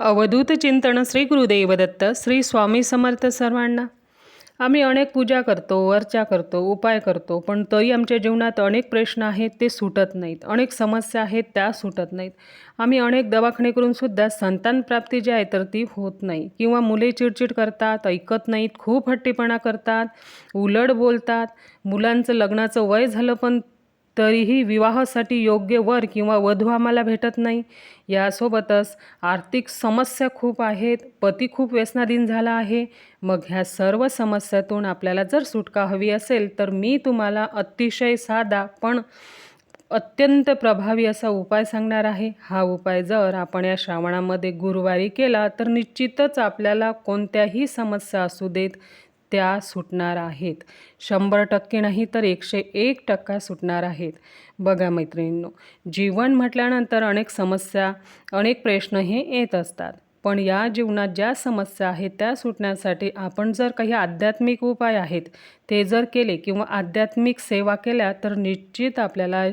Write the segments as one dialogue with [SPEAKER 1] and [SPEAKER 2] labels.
[SPEAKER 1] अवधूत चिंतन श्री गुरुदेव दत्त श्री स्वामी समर्थ सर्वांना. आम्ही अनेक पूजा करतो अर्चा करतो उपाय करतो पण तरी आमच्या जीवनात अनेक प्रश्न आहेत ते सुटत नाहीत. अनेक समस्या आहेत त्या सुटत नाहीत. आम्ही अनेक दवाखाने करूनसुद्धा संतानप्राप्ती जी आहे तर ती होत नाही. किंवा मुले चिडचिड करतात ऐकत नाहीत खूप हट्टीपणा करतात उलट बोलतात. मुलांचं लग्नाचं वय झालं पण तरीही विवाहासाठी योग्य वर किंवा वधू आम्हाला भेटत नाही. यासोबतच आर्थिक समस्या खूप आहेत. पती खूप व्यसनाधीन झाला आहे. मग ह्या सर्व समस्यातून आपल्याला जर सुटका हवी असेल तर मी तुम्हाला अतिशय साधा पण अत्यंत प्रभावी असा उपाय सांगणार आहे. हा उपाय जर आपण या श्रावणामध्ये गुरुवारी केला तर निश्चितच आपल्याला कोणत्याही समस्या असू देत त्या सुटणार आहेत. शंभर टक्के नाही तर एकशे एक टक्का सुटणार आहेत. बघा मैत्रिणींनो जीवन म्हटल्यानंतर अनेक समस्या अनेक प्रश्न हे येत असतात. पण या जीवनात ज्या समस्या आहेत त्या सुटण्यासाठी आपण जर काही आध्यात्मिक उपाय आहेत ते जर केले किंवा आध्यात्मिक सेवा केल्या तर निश्चित आपल्याला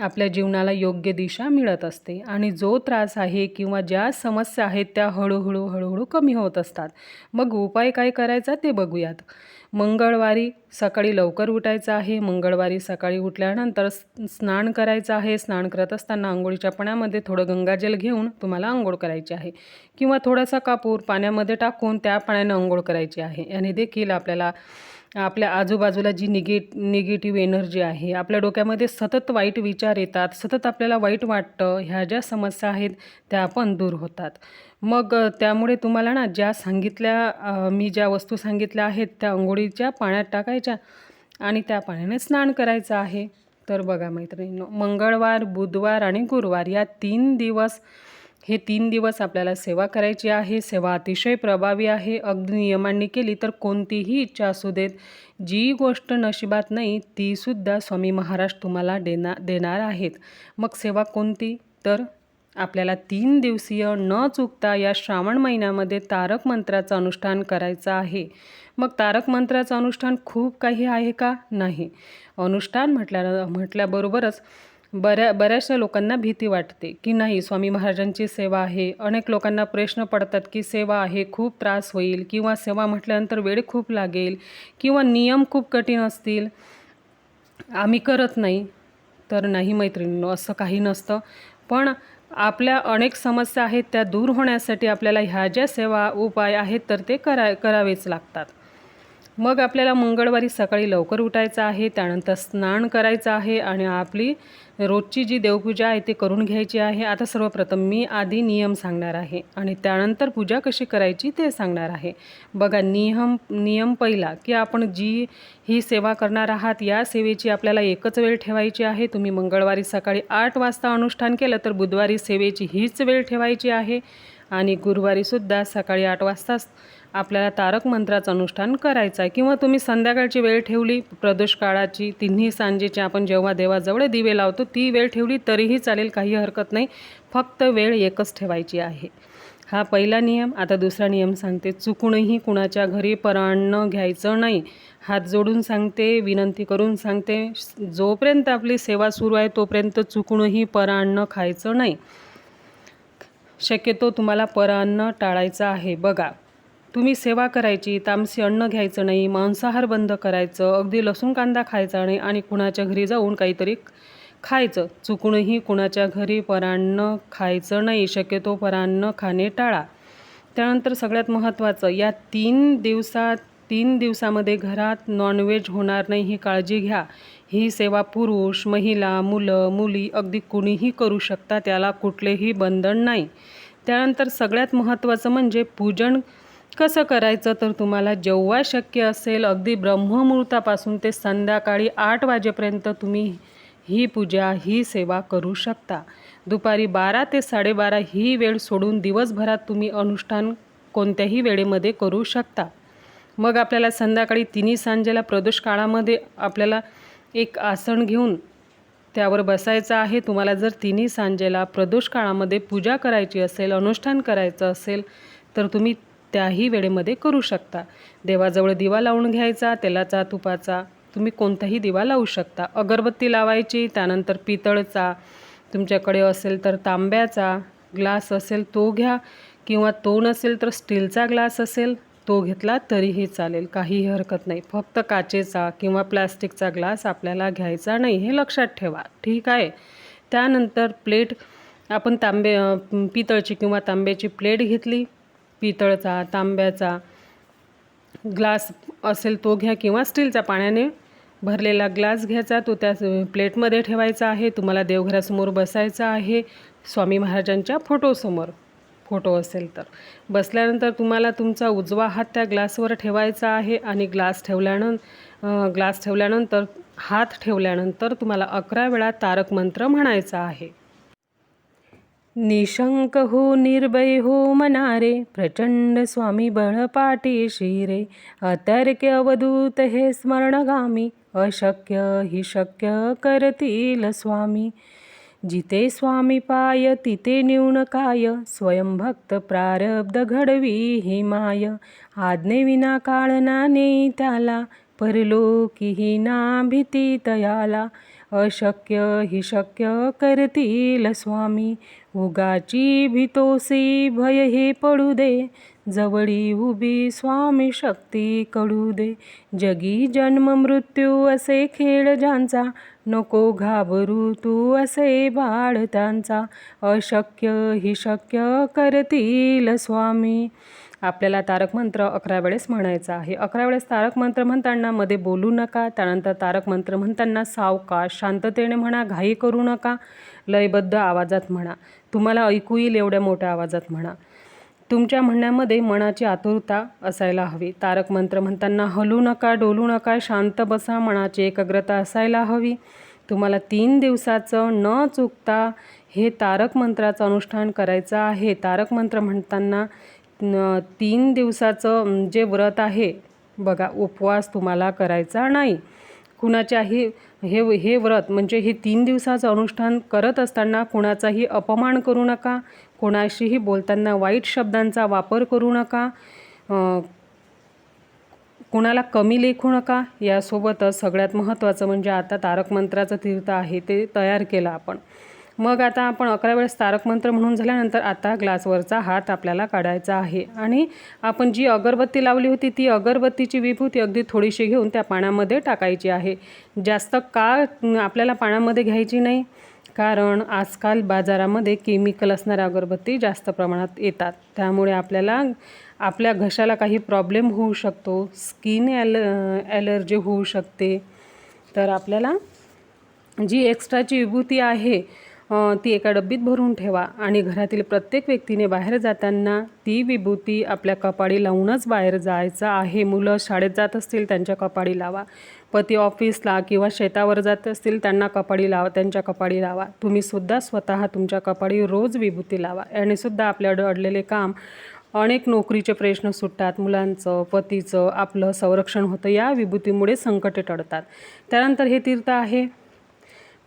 [SPEAKER 1] आपल्या जीवनाला योग्य दिशा मिळत असते. आणि जो त्रास आहे किंवा ज्या समस्या आहेत त्या हळूहळू हळूहळू कमी होत असतात. मग उपाय काय करायचा ते बघूयात. मंगळवारी सकाळी लवकर उठायचं आहे. मंगळवारी सकाळी उठल्यानंतर स्नान करायचं आहे. स्नान करत असताना आंघोळीच्या पाण्यामध्ये थोडं गंगाजल घेऊन तुम्हाला आंघोळ करायची आहे. किंवा थोडासा कापूर पाण्यामध्ये टाकून त्या पाण्यानं आंघोळ करायची आहे. याने देखील आपल्याला आपल्या आजूबाजूला जी निगे निगेटिव्ह एनर्जी आहे आपल्या डोक्यामध्ये सतत वाईट विचार येतात सतत आपल्याला वाईट वाटतं ह्या ज्या समस्या आहेत त्या पण दूर होतात. मग त्यामुळे तुम्हाला ना ज्या सांगितल्या मी ज्या वस्तू सांगितल्या आहेत त्या अंघोळीच्या पाण्यात टाकायच्या आणि त्या पाण्याने स्नान करायचं आहे. तर बघा मैत्रिणींनो मंगळवार बुधवार आणि गुरुवार या तीन दिवस हे तीन दिवस आपल्याला सेवा करायची आहे सेवा अतिशय प्रभावी आहे अगदी नियमांनी केली तर कोणतीही इच्छा असू देत. जी गोष्ट नशिबात नाही तीसुद्धा स्वामी महाराज तुम्हाला देना देणार आहेत. मग सेवा कोणती? तर आपल्याला तीन दिवसीय न चुकता या श्रावण महिन्यामध्ये तारक मंत्राचं अनुष्ठान करायचं आहे. मग तारक मंत्राचं अनुष्ठान खूप काही आहे का? नाही. अनुष्ठान म्हटल्या म्हटल्याबरोबरच बऱ्या बऱ्याचशा लोकांना भीती वाटते की नाही स्वामी महाराजांची सेवा आहे. अनेक लोकांना प्रश्न पडतात की सेवा आहे खूप त्रास होईल किंवा सेवा म्हटल्यानंतर वेळ खूप लागेल किंवा नियम खूप कठीण असतील. आम्ही करत नाही. तर नाही मैत्रिणींनो असं काही नसतं. पण आपल्या अनेक समस्या आहेत त्या दूर होण्यासाठी आपल्याला ह्या ज्या सेवा उपाय आहेत तर ते करा करावेच लागतात. मग आपल्याला मंगळवारी सकाळी लवकर उठायचं आहे त्यानंतर स्नान करायचं आहे आणि आपली रोजची जी देवपूजा आहे ती करून घ्यायची आहे. आता सर्वप्रथम मी आधी नियम सांगणार आहे आणि त्यानंतर पूजा कशी करायची ते सांगणार आहे. बघा नियम नियम पहिला की आपण जी ही सेवा करणार आहात या सेवेची आपल्याला एकच वेळ ठेवायची आहे. तुम्ही मंगळवारी सकाळी आठ वाजता अनुष्ठान केलं तर बुधवारी सेवेची हीच वेळ ठेवायची आहे. आणि गुरुवारीसुद्धा सकाळी आठ वाजताच आपल्याला तारक मंत्राचं अनुष्ठान करायचं आहे किंवा तुम्ही संध्याकाळची वेळ ठेवली प्रदोष काळाची तिन्ही सांजेची आपण जेव्हा देवाजवळ दिवे लावतो ती वेळ ठेवली तरीही चालेल काही हरकत नाही. फक्त वेळ एकच ठेवायची आहे. हा पहिला नियम. आता दुसरा नियम सांगते. चुकूनही कुणाच्या घरी परान्न घ्यायचं नाही. हात जोडून सांगते विनंती करून सांगते. जोपर्यंत आपली सेवा सुरू आहे तोपर्यंत चुकूनही परान्न खायचं नाही. शक्यतो तुम्हाला परान्न टाळायचं आहे. बघा तुम्ही सेवा करायची तामसी अन्न घ्यायचं नाही मांसाहार बंद करायचं अगदी लसूण कांदा खायचा नाही आणि कुणाच्या घरी जाऊन काहीतरी खायचं. चुकूनही कुणाच्या घरी परान्न खायचं नाही शक्यतो परान्न खाणे टाळा. त्यानंतर सगळ्यात महत्त्वाचं या तीन दिवसात तीन दिवसामध्ये घरात नॉनव्हेज होणार नाही ही काळजी घ्या. ही सेवा पुरुष महिला मुलं मुली अगदी कुणीही करू शकता त्याला कुठलेही बंधन नाही. त्यानंतर सगळ्यात महत्त्वाचं म्हणजे पूजन कसं करायचं तर तुम्हाला जेव्हा शक्य असेल अगदी ब्रह्ममुहूर्तापासून ते संध्याकाळी आठ वाजेपर्यंत तुम्ही ही पूजा ही सेवा करू शकता. दुपारी बारा ते साडेबारा ही वेळ सोडून दिवसभरात तुम्ही अनुष्ठान कोणत्याही वेळेमध्ये करू शकता. मग आपल्याला संध्याकाळी तिन्ही सांजेला प्रदोष काळामध्ये आपल्याला एक आसन घेऊन त्यावर बसायचं आहे. तुम्हाला जर तिन्ही सांजेला प्रदोष काळामध्ये पूजा करायची असेल अनुष्ठान करायचं असेल तर तुम्ही त्याही वेळेमध्ये करू शकता. देवाजवळ दिवा लावून घ्यायचा तेलाचा तुपाचा. तुम्ही कोणताही दिवा लावू शकता. अगरबत्ती लावायची त्यानंतर पितळचा. तुमच्याकडे असेल तर तांब्याचा ग्लास असेल तो घ्या. किंवा तो नसेल तर स्टीलचा ग्लास असेल तो घेतला तरीही चालेल. काहीही हरकत नाही. फक्त काचेचा किंवा प्लॅस्टिकचा ग्लास आपल्याला घ्यायचा नाही हे लक्षात ठेवा. ठीक आहे? त्यानंतर प्लेट आपण तांबे पितळची किंवा तांब्याची प्लेट घेतली. पितळचा तांब्याचा ग्लास असेल तो घ्या किंवा स्टीलचा पाण्याने भरलेला ग्लास घ्यायचा तो त्या प्लेटमध्ये ठेवायचा आहे. तुम्हाला देवघरासमोर बसायचा आहे. स्वामी महाराजांच्या फोटोसमोर फोटो असेल तर. बसल्यानंतर तुम्हाला तुमचा उजवा हात त्या ग्लासवर ठेवायचा आहे आणि ग्लास ठेवल्यानं ग्लास ठेवल्यानंतर हात ठेवल्यानंतर तुम्हाला अकरा वेळा तारक मंत्र म्हणायचा आहे. निशंक हो निर्भय हो मनारे प्रचंड स्वामी बळपाटी शिरे। अतर्क्य अवधूत हे स्मरणगामी अशक्य हि शक्य करतील स्वामी। जिथे स्वामी पाय तिथे न्यून काय स्वयंभक्त प्रारब्ध घडवी ही माय। आज्ञेविना काळ नाने त्याला परलोकीही ना भीती तयाला अशक्य हि शक्य करतील स्वामी. उगाची भितोसी भय हे पडू दे. जवळी उभी स्वामी शक्ती कडू दे. जगी जन्म मृत्यू असे खेळ ज्यांचा नको घाबरू तू असे बाळ त्यांचा अशक्य हि शक्य करतील स्वामी. आपल्याला तारक मंत्र अकरा वेळेस म्हणायचा आहे. अकरा वेळेस तारक मंत्र म्हणताना मध्ये बोलू नका त्यानंतर तारक मंत्र म्हणताना सावकाश शांततेने म्हणा घाई करू नका लयबद्ध आवाजात म्हणा. तुम्हाला ऐकू येईल एवढ्या मोठ्या आवाजात म्हणा. तुमच्या म्हणण्यामध्ये मनाची आतुरता असायला हवी. तारक मंत्र म्हणताना हलू नका डोलू नका शांत बसा मनाची एकाग्रता असायला हवी. तुम्हाला तीन दिवसाचं न चुकता हे तारक मंत्राचं अनुष्ठान करायचं आहे. तारक मंत्र म्हणताना तीन दिवसाचं जे व्रत आहे बघा उपवास तुम्हाला करायचा नाही. कुणाच्याही हे हे व्रत म्हणजे हे तीन दिवसाचं अनुष्ठान करत असताना कुणाचाही अपमान करू नका कोणाशीही बोलताना वाईट शब्दांचा वापर करू नका कुणाला कमी लेखू नका. यासोबतच सगळ्यात महत्त्वाचं म्हणजे आता तारक मंत्राचं तीर्थ आहे ते तयार केलं आपण. मग आता आपण अकरा वेळेस तारक मंत्र म्हणून झाल्यानंतर आता ग्लासवरचा हात आपल्याला काढायचा आहे. आणि आपण जी अगरबत्ती लावली होती ती अगरबत्तीची विभूती अगदी थोडीशी घेऊन त्या पाण्यामध्ये टाकायची आहे. जास्त का आपल्याला पाण्यामध्ये घ्यायची नाही कारण आजकाल बाजारामध्ये केमिकल असणाऱ्या अगरबत्ती जास्त प्रमाणात येतात. त्यामुळे आपल्याला आपल्या घशाला काही प्रॉब्लेम होऊ शकतो स्किन ॲल ॲलर्जी होऊ शकते. तर आपल्याला जी एक्स्ट्राची विभूती आहे ती एका डब्बीत भरून ठेवा आणि घरातील प्रत्येक व्यक्तीने बाहेर जाताना ती विभूती आपल्या कपाळी लावूनच बाहेर जायचं आहे. मुलं शाळेत जात असतील त्यांच्या कपाळी लावा. पती ऑफिसला किंवा शेतावर जात असतील त्यांना कपाळी लावा त्यांच्या कपाळी लावा. तुम्हीसुद्धा स्वतः तुमच्या कपाळी रोज विभूती लावा. यानेसुद्धा आपल्या अडलेले काम अनेक नोकरीचे प्रश्न सुटतात. मुलांचं पतीचं आपलं संरक्षण होतं या विभूतीमुळे संकटे टळतात. त्यानंतर हे तीर्थ आहे.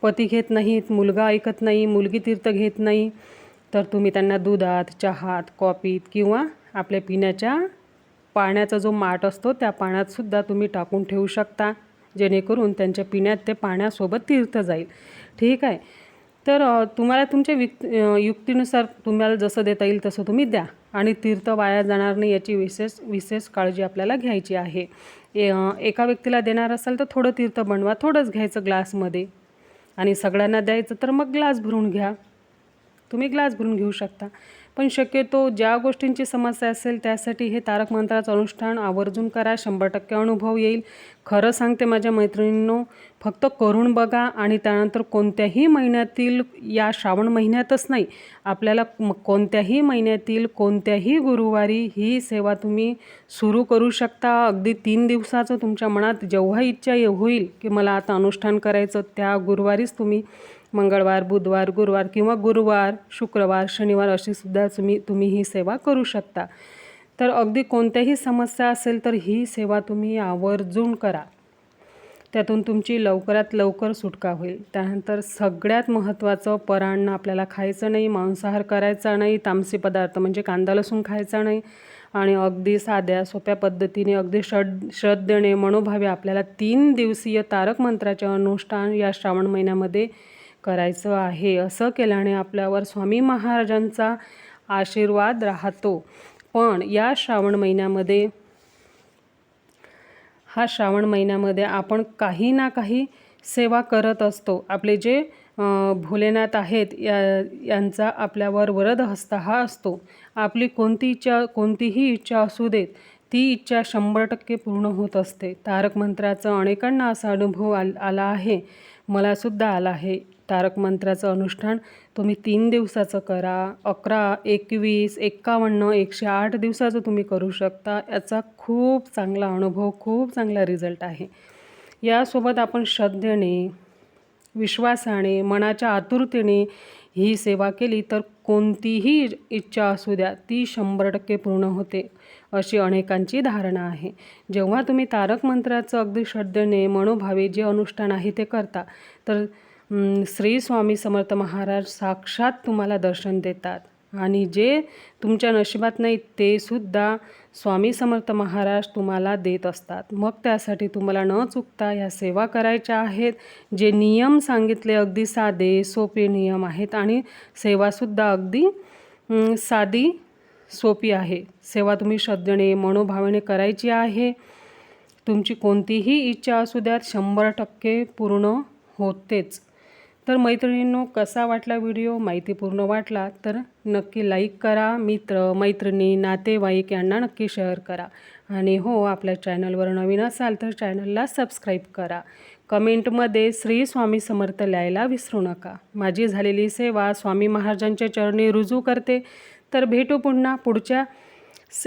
[SPEAKER 1] पती घेत नाहीत मुलगा ऐकत नाही मुलगी तीर्थ घेत नाही तर तुम्ही त्यांना दुधात चहात कॉफीत किंवा आपल्या पिण्याच्या पाण्याचा जो माठ असतो त्या पाण्यातसुद्धा तुम्ही टाकून ठेवू शकता. जेणेकरून त्यांच्या पिण्यात ते पाण्यासोबत तीर्थ जाईल. ठीक आहे? तर तुम्हाला तुमच्या विक युक्तीनुसार तुम्हाला जसं देता येईल तसं तुम्ही द्या. आणि तीर्थ वाया जाणार नाही याची विशेष विशेष काळजी आपल्याला घ्यायची आहे. ए- एका व्यक्तीला देणार असाल तर थोडं तीर्थ बनवा थोडंच घ्यायचं ग्लासमध्ये. आणि सगळ्यांना द्यायचं तर मग ग्लास भरून घ्या. तुम्ही ग्लास भरून घेऊ शकता. पण शक्यतो ज्या गोष्टींची समस्या असेल त्यासाठी हे तारक मंत्राचं अनुष्ठान आवर्जून करा. शंभर टक्के अनुभव येईल. खरं सांगते माझ्या मैत्रिणींनो फक्त करून बघा आणि त्यानंतर कोणत्याही महिन्यातील या श्रावण महिन्यातच नाही आपल्याला कोणत्याही महिन्यातील कोणत्याही गुरुवारी ही सेवा तुम्ही सुरू करू शकता. अगदी तीन दिवसाचं तुमच्या मनात जेव्हा इच्छा ये- होईल की मला आता अनुष्ठान करायचं त्या गुरुवारीच तुम्ही मंगळवार बुधवार गुरुवार किंवा गुरुवार शुक्रवार शनिवार अशी सुद्धा तुम्ही तुम्ही ही सेवा करू शकता. तर अगदी कोणत्याही समस्या असेल तर ही सेवा तुम्ही आवर्जून करा. त्यातून तुमची लवकरात लवकर सुटका होईल. त्यानंतर सगळ्यात महत्त्वाचं परान्न आपल्याला खायचं नाही मांसाहार करायचा नाही तामसी पदार्थ म्हणजे कांदा लसूण खायचा नाही आणि अगदी साध्या सोप्या पद्धतीने अगदी श्रद्ध श्रद्धेने मनोभावे आपल्याला तीन दिवसीय तारक मंत्राचे अनुष्ठान या श्रावण महिन्यामध्ये करायचं आहे. असं केल्याने आपल्यावर स्वामी महाराजांचा आशीर्वाद राहतो. पण या श्रावण महिन्यामध्ये हा श्रावण महिन्यामध्ये आपण काही ना काही सेवा करत असतो. आपले जे भोलेनाथ आहेत या यांचा आपल्यावर वरद हस्त हा असतो. आपली कोणती इच्छा कोणतीही इच्छा असू देत ती इच्छा शंभर टक्के पूर्ण होत असते. तारक मंत्राचा अनेकांना असा अनुभव आल आला आहे. मलासुद्धा आला आहे. तारक मंत्राचं अनुष्ठान तुम्ही तीन दिवसाचं करा. अकरा एकवीस एक्कावन्न एकशे आठ दिवसाचं तुम्ही करू शकता. याचा खूप चांगला अनुभव खूप चांगला रिझल्ट आहे. यासोबत आपण श्रद्धेने विश्वासाने मनाच्या आतुरतेने ही सेवा केली तर कोणतीही इच्छा असू द्या ती शंभर टक्के पूर्ण होते अशी अनेकांची धारणा आहे. जेव्हा तुम्ही तारक मंत्राचं अगदी श्रद्धेने मनोभावे जे अनुष्ठान आहे ते करता तर श्री स्वामी समर्थ महाराज साक्षात तुम्हाला दर्शन देतात. आणि जे तुमच्या नशिबात नाही ते सुद्धा स्वामी समर्थ महाराज तुम्हाला देत असतात. मग त्यासाठी तुम्हाला न चुकता ह्या सेवा करायच्या आहेत जे नियम सांगितले अगदी साधे सोपे नियम आहेत आणि सेवासुद्धा अगदी साधी सोपी आहे. सेवा तुम्ही श्रद्धेने मनोभावेने करायची आहे. तुमची कोणतीही इच्छा असू द्यात शंभर टक्के पूर्ण होतेच. तर मैत्रिणींनो कसा वाटला व्हिडिओ? माहितीपूर्ण वाटला तर नक्की लाईक करा. मित्र मैत्रिणी नातेवाईक यांना नक्की शेअर करा. आणि हो आपल्या चॅनलवर नवीन असाल तर चॅनलला सबस्क्राईब करा. कमेंटमध्ये श्री स्वामी समर्थ लिहायला विसरू नका. माझी झालेली सेवा स्वामी महाराजांच्या चरणी रुजू करते. तर भेटू पुन्हा पुढच्या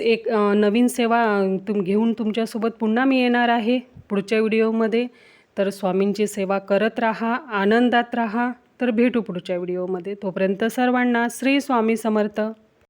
[SPEAKER 1] एक नवीन सेवा तुम घेऊन तुमच्यासोबत पुन्हा मी येणार आहे पुढच्या व्हिडिओमध्ये. तर स्वामींची सेवा करत राहा आनंदात राहा. तर भेटू पुढच्या व्हिडिओमध्ये. तोपर्यंत सर्वांना श्री स्वामी समर्थ.